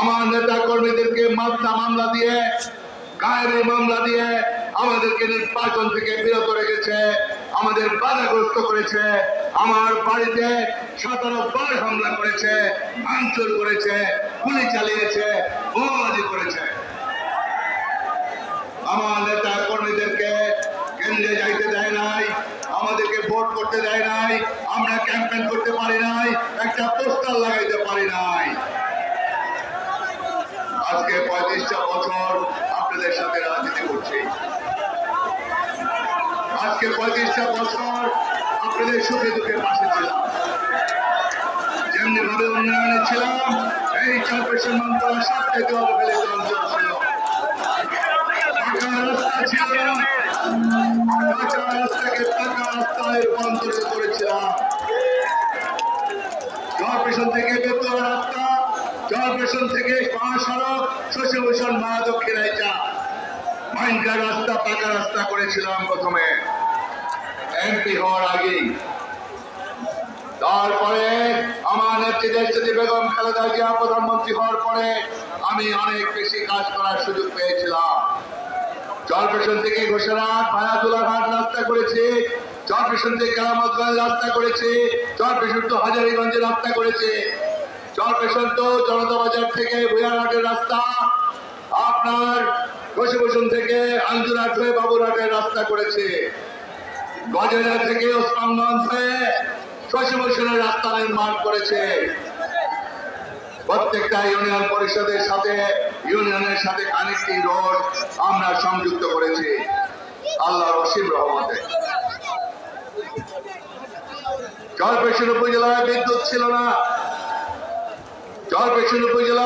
আমার নেতা কর্মীদেরকে মামলা মামলা দিয়ে গায়ের মামলা দিয়ে আমাদেরকে নির্বাচন থেকে বিরত রেখেছে, আমাদের বাধাগ্রস্ত করেছে, আমার বাড়িতে সতেরো বার হামলা করেছে, ভাঙচুর করেছে, গুলি চালিয়েছে, বোমাবাজি করেছে। আমার নেতা কর্মীদেরকে কেন্দ্রে যাইতে দেয় নাই, আমাদেরকে ভোট করতে দেয় নাই, আমরা ক্যাম্পেন করতে পারি নাই একটা পোস্টার লাগাইতে পারি নাই পঁয়ত্রিশটা বছর আপনাদের সাথে রাজনীতি করছি। আজকে পঁয়ত্রিশটা বছর আপনাদের সুখে দুঃখে পাশে ছিলাম। যেমনি ভাবে উন্নয়নে ছিলাম, এই চরপেশন মন্ত্রণ সব থেকে অবহেলিত অঞ্চল ছিল পাকা রাস্তা করেছিলাম। থেকে বেতন রাস্তা চরপেশন থেকে মহাসড়ক শশীভূষণ মা দক্ষিণাইচা মাইনকা রাস্তা, পাকা রাস্তা করেছিলাম প্রথমে। এমপি হওয়ার আগেই। তারপরে আমার নেত্রী দেশটি বেগম, খালেদা জিয়া প্রধানমন্ত্রী হওয়ার পরে আমি অনেক বেশি কাজ করার সুযোগ পেয়েছিলাম। চরপেশন থেকে ঘোষণাঘাট ভায়াতুলাঘাট রাস্তা করেছি। চরপেশন থেকে কেরামতগঞ্জ রাস্তা করেছি। চরপেশন তো হাজারিগঞ্জে রাস্তা করেছি। চরপেশন জনতা বাজার থেকে ভুয়ারহাটের রাস্তা। আপনার ঘোষভূষণ থেকে আঞ্জুরহাট হয়ে বাবুরহাটের রাস্তা করেছে। গজেরা থেকে ওসমানগঞ্জ হয়ে শশীভূষণের রাস্তা নির্মাণ করেছে। প্রত্যেকটা ইউনিয়ন পরিষদের সাথে, ইউনিয়নের সাথে কানেক্টিং রোড আমরা সংযুক্ত করেছি। আল্লাহ রসিম রহমতে। জলপেশন উপজেলায় বিদ্যুৎ ছিল না। জলপেশন উপজেলায়